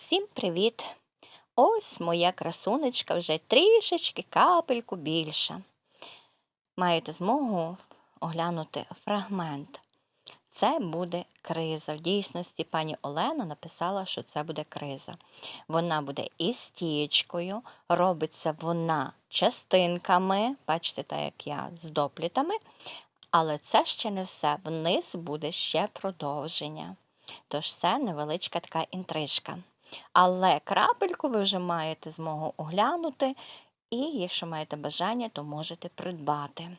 Всім привіт! Ось моя красунечка вже трішечки капельку більша. Маєте змогу оглянути фрагмент. Це буде криза. В дійсності пані Олена написала, що це буде криза. Вона буде із стієчкою, робиться вона частинками, бачите, так як я з доплітами. Але це ще не все. Вниз буде ще продовження. Тож це невеличка така інтрижка. Але крапельку ви вже маєте змогу оглянути, і якщо маєте бажання, то можете придбати.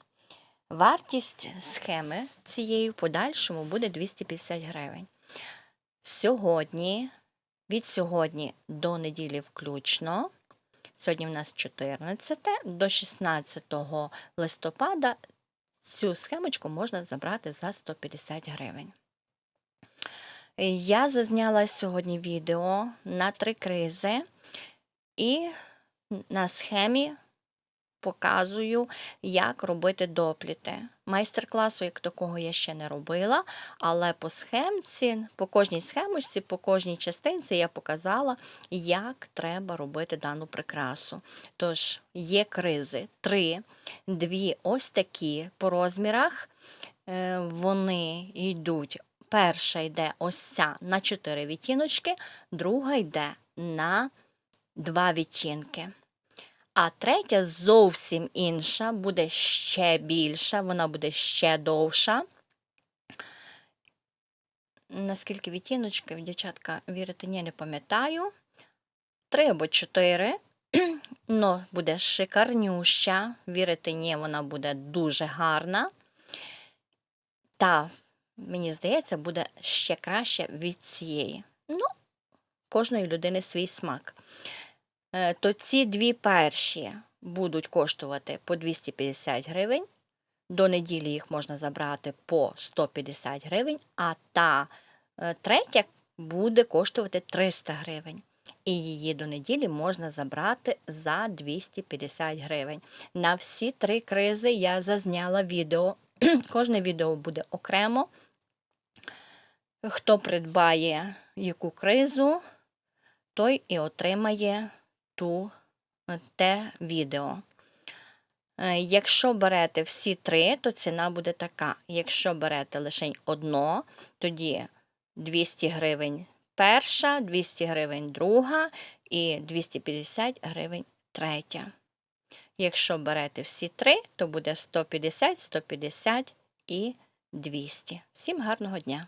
Вартість схеми цієї в подальшому буде 250 гривень. Сьогодні, від сьогодні до неділі включно, сьогодні в нас 14, до 16 листопада цю схемочку можна забрати за 150 гривень. Я зазняла сьогодні відео на три кризи і на схемі показую, як робити допліти. Майстер-класу, як такого, я ще не робила, але по схемці, по кожній схемочці, по кожній частинці я показала, як треба робити дану прикрасу. Тож, є кризи три, дві ось такі по розмірах. Е, вони йдуть Перша йде ось ця на 4 відтіночки, друга йде на 2 відтінки. А третя зовсім інша, буде ще більша, вона буде ще довша. Наскільки відтіночків, дівчатка, вірите, ні, не пам'ятаю. Три або чотири. Ну, буде шикарнюща. Вірите, ні, вона буде дуже гарна. Та мені здається, буде ще краще від цієї. Ну, кожної людини свій смак. Е, то ці дві перші будуть коштувати по 250 гривень. До неділі їх можна забрати по 150 гривень, а та е, третя буде коштувати 300 гривень. І її до неділі можна забрати за 250 гривень. На всі три кризи я зазняла відео. Кожне відео буде окремо. Хто придбає яку кризу, той і отримає ту, е, те відео. Е, якщо берете всі три, то ціна буде така. Якщо берете лише одно, тоді 200 гривень перша, 200 гривень друга і 250 гривень третя. Якщо берете всі три, то буде 150, 150 і 200. Всім гарного дня!